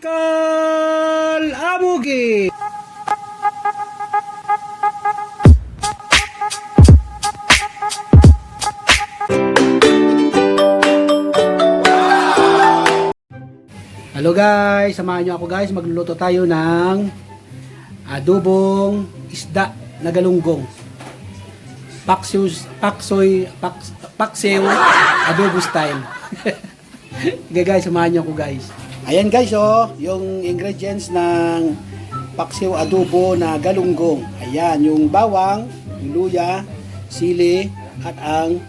Kal Amugi! Hello guys, samahan niyo ako guys. Magluluto tayo ng adobong isda na galunggong. Paksiw, paksoy, paks, paksiw, adobo style. okay guys, samahan niyo ako guys. Ayan guys oh, yung ingredients ng paksiw adobo na galunggong. Ayan, yung bawang, yung luya, sili, at ang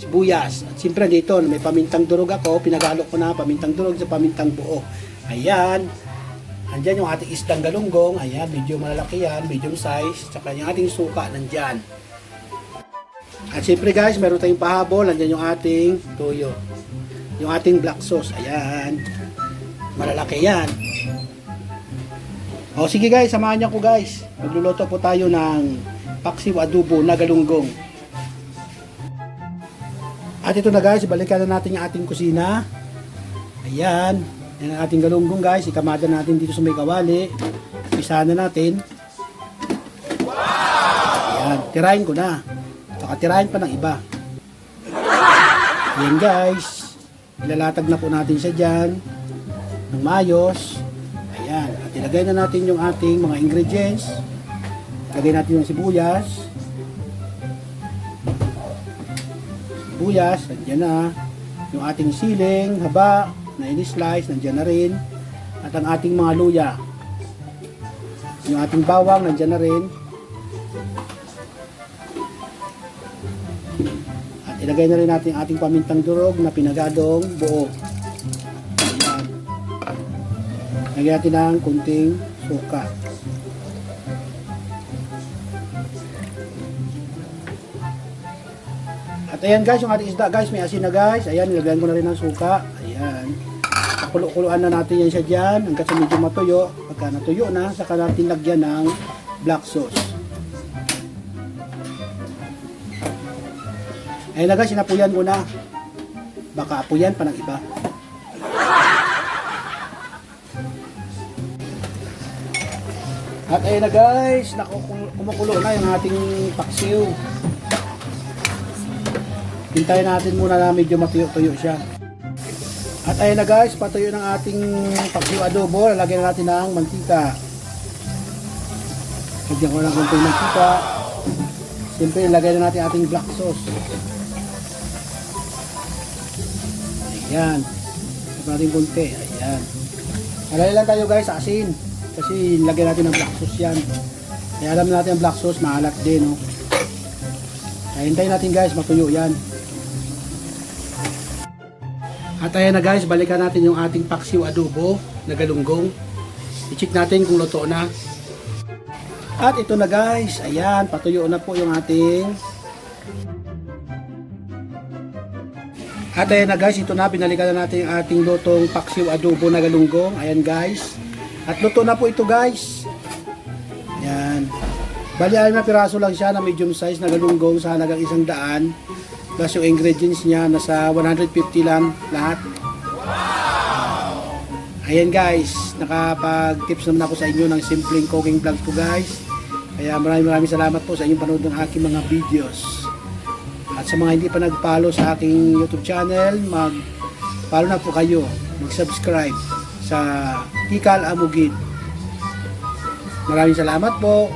sibuyas. At siyempre dito, may pamintang durog ako, pinagalo ko na pamintang durog sa pamintang buo. Ayan. Andyan yung ating isdang galunggong. Ayan, medyo malalaki yan, medium size. Tsaka yung ating suka nandyan. At siyempre guys, meron tayong pahabol. Andyan yung ating tuyo. Yung ating black sauce. Ayan. Malalaki yan. O sige guys, samahan niyo ko guys. Magluluto po tayo ng paksiw adobo na galunggong. At ito na guys, balikan na natin yung ating kusina. Ayan. Yan ang ating galunggong guys. Ikamada natin dito sa may kawali. Isahan na natin. Ayan. Tirahin ko na. Saka tirahin pa ng iba. Ayan guys. Ilalatag na po natin siya dyan. Ng mayos. Ayan. At ilagay na natin yung ating mga ingredients. Ilagay natin yung sibuyas. sibuyas, nandiyan na. Yung ating siling, haba, na in-slice, nandiyan na rin. At ang ating mga luya. Yung ating bawang, nandiyan na rin. At ilagay na rin natin ating pamintang durog na pinagadong buo. Lagyan natin ng kunting suka. At ayan guys, yung ating isda guys, may asin na guys. Ayan, nilagyan ko na rin ng suka. Ayan. Kulo-kuloan na natin yan siya dyan hanggang sa medyo matuyo. Pagka natuyo na, saka natin lagyan ng black sauce. Ayan na guys, inapuyan ko na. Baka apuyan pa ng iba. At ayan na guys, nakukulo, kumukulo na yung ating paksiw. Hintayin natin muna na medyo matuyo-tuyo siya. At ayun na guys, patuyo ng ating paksiw adobo. Lalagyan na natin ng mantika. Lagyan ko ng konting mantika. Siyempre, ilagay na natin ating black sauce. Ayan. Ito natin konti. Ayan. Alay lang tayo guys asin. Kasi lagyan natin ng black sauce yan. Kaya alam natin ang black sauce, maalat din. Oh. Kaya hintayin natin guys, matuyo yan. At ayan na guys, balikan natin yung ating paksiw adobo na galunggong. I-check natin kung luto na. At ito na guys, ayan, patuyo na po yung ating At ayan na guys, ito na, binalikan na natin yung ating lutong paksiw adobo na galunggong. Ayan guys. At luto na po ito guys. Ayan. Bali, alam na piraso lang siya na medium size na galunggong sa halagang isang daan. Plus yung ingredients niya, nasa 150 lang lahat. Ayan guys, nakapag-tips naman ako sa inyo ng simpleng cooking vlogs ko guys. Kaya maraming maraming salamat po sa inyong panood ng aking mga videos. At sa mga hindi pa nag-follow sa aking YouTube channel, mag-follow na po kayo. Mag-subscribe sa Tikal Amugid. Maraming salamat po.